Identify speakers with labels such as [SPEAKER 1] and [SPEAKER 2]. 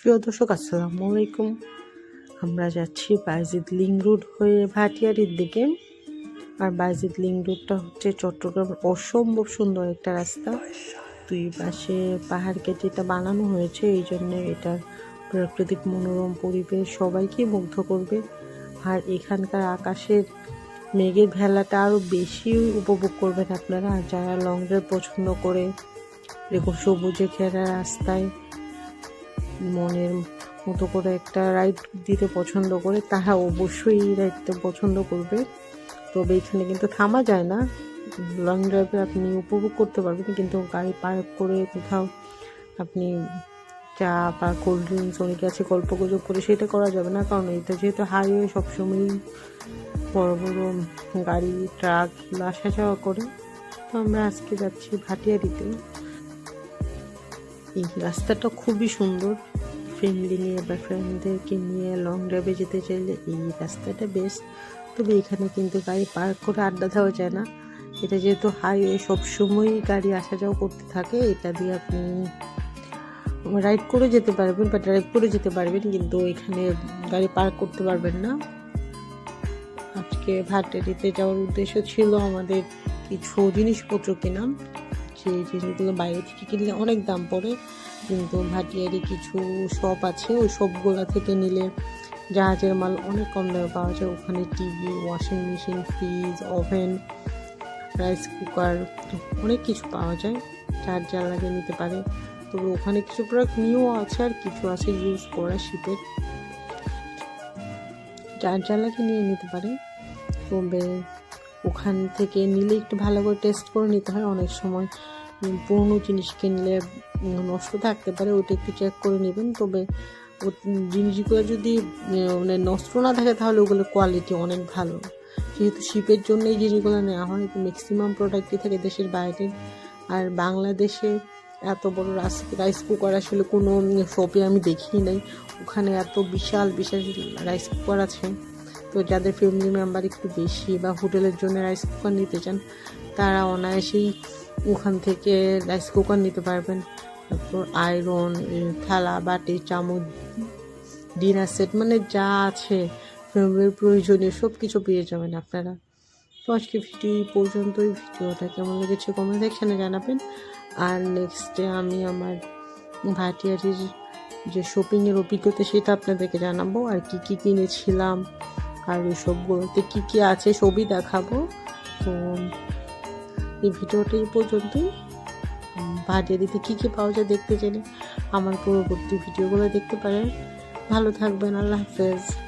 [SPEAKER 1] প্রিয় দর্শক, আসসালামু আলাইকুম। আমরা যাচ্ছি বাইজিদ লিং রোড হয়ে ভাটিয়ারির দিকে। আর বাইজিদ লিং রোডটা হচ্ছে চট্টগ্রামের অসম্ভব সুন্দর একটা রাস্তা। দুই পাশে পাহাড় কেটে এটা বানানো হয়েছে, এই জন্য এটার প্রাকৃতিক মনোরম পরিবেশ সবাইকেই মুগ্ধ করবে। আর এখানকার আকাশের মেঘের ভেলাটা আরও বেশি উপভোগ করবেন আপনারা, যারা লং ড্রাইভ পছন্দ করে, এরকম সবুজে ঘেরা রাস্তায়। মনের মতো করে একটা রাইড দিতে পছন্দ করে তারা অবশ্যই এই পছন্দ করবে। তবে এখানে কিন্তু থামা যায় না। লং ড্রাইভে আপনি উপভোগ করতে পারবেন, কিন্তু গাড়ি পার্ক করে কোথাও আপনি চা বা কোল্ড ড্রিঙ্কস অনেকে আছে গল্প গুজব করে সেটা করা যাবে না, কারণ এটা যেহেতু হাইওয়ে সবসময়ই বড় বড় গাড়ি ট্রাক আসা যাওয়া করে। তো আমরা আজকে যাচ্ছি ভাটিয়ারিতে। এই রাস্তাটা খুবই সুন্দর। ফ্যামিলি নিয়ে বা ফ্রেন্ডদেরকে নিয়ে লং ড্রাইভে যেতে চাইলে এই রাস্তাটা বেস্ট তবে এখানে কিন্তু গাড়ি পার্ক করে আড্ডা দেওয়া যায় না। এটা যেহেতু হাইওয়ে সবসময়ই গাড়ি আসা যাওয়া করতে থাকে। এটা দিয়ে আপনি রাইড করে যেতে পারবেন বা ড্রাইভ করে যেতে পারবেন, কিন্তু এখানে গাড়ি পার্ক করতে পারবেন না। আজকে ভাটেরিতে যাওয়ার উদ্দেশ্য ছিল আমাদের কিছু জিনিসপত্র কেনা। যে জিনিসগুলো বাইরে থেকে কিনলে অনেক দাম পড়ে। কিন্তু ভাটিয়ারি কিছু শপ আছে, ওই শপগুলো থেকে নিলে জাহাজের মাল অনেক কম দামে পাওয়া যায়। ওখানে TV washing machine fridge oven rice cooker অনেক কিছু পাওয়া যায়। চার্জার লাগিয়ে নিতে পারে। তবে ওখানে কিছু প্রোডাক্ট নিয়েও আছে আর কিছু আছে ইউজ করা শীতের চার্জার লাগিয়ে নিয়ে নিতে পারে। তবে ওখান থেকে নিলে একটু ভালো করে টেস্ট করে নিতে হয়। অনেক সময় পুরনো জিনিস কিনলে নষ্ট থাকতে পারে, ওটা একটু চেক করে নেবেন। তবে ও জিনিসগুলো যদি মানে নষ্ট না থাকে, তাহলে ওগুলো কোয়ালিটি অনেক ভালো। যেহেতু শিপের জন্য এই জিনিসগুলো নেওয়া হয় ম্যাক্সিমাম প্রোডাক্টই থাকে দেশের বাইরে। আর বাংলাদেশে এত বড় রাইস রাইস কুকার আসলে কোনো শপে আমি দেখিনি। নাই ওখানে এত বিশাল বিশাল রাইস কুকার আছে। তো যাদের ফ্যামিলি মেম্বার একটু বেশি বা হোটেলের জন্য রাইস কুকার নিতে চান, তারা অনায়াসেই ওখান থেকে রাইস কুকার নিতে পারবেন। তারপর আয়রন থালা, বাটি, চামচ ডিনার সেট মানে যা আছে ফ্যামিলির প্রয়োজনীয় সব কিছু পেয়ে যাবেন আপনারা। তো আজকে ভিডিও এই পর্যন্তই। ভিডিওটা কেমন লেগেছে কমেন্ট সেকশানে জানাবেন। আর নেক্সটে আমি আমার ভাটিয়ারির যে শপিংয়ের অভিজ্ঞতা, সেটা আপনাদেরকে জানাব। আর কি কি কিনেছিলাম আর এসবগুলোতে সবগুলোতে কী কী আছে সবই দেখাবো। তো, এই ভিডিওটা এই পর্যন্তই। ভাটিয়ারিতে কী কী পাওয়া যায় দেখতে চাইলে আমার পরবর্তী ভিডিওগুলো দেখতে পারেন। ভালো থাকবেন, আল্লাহ হাফেজ।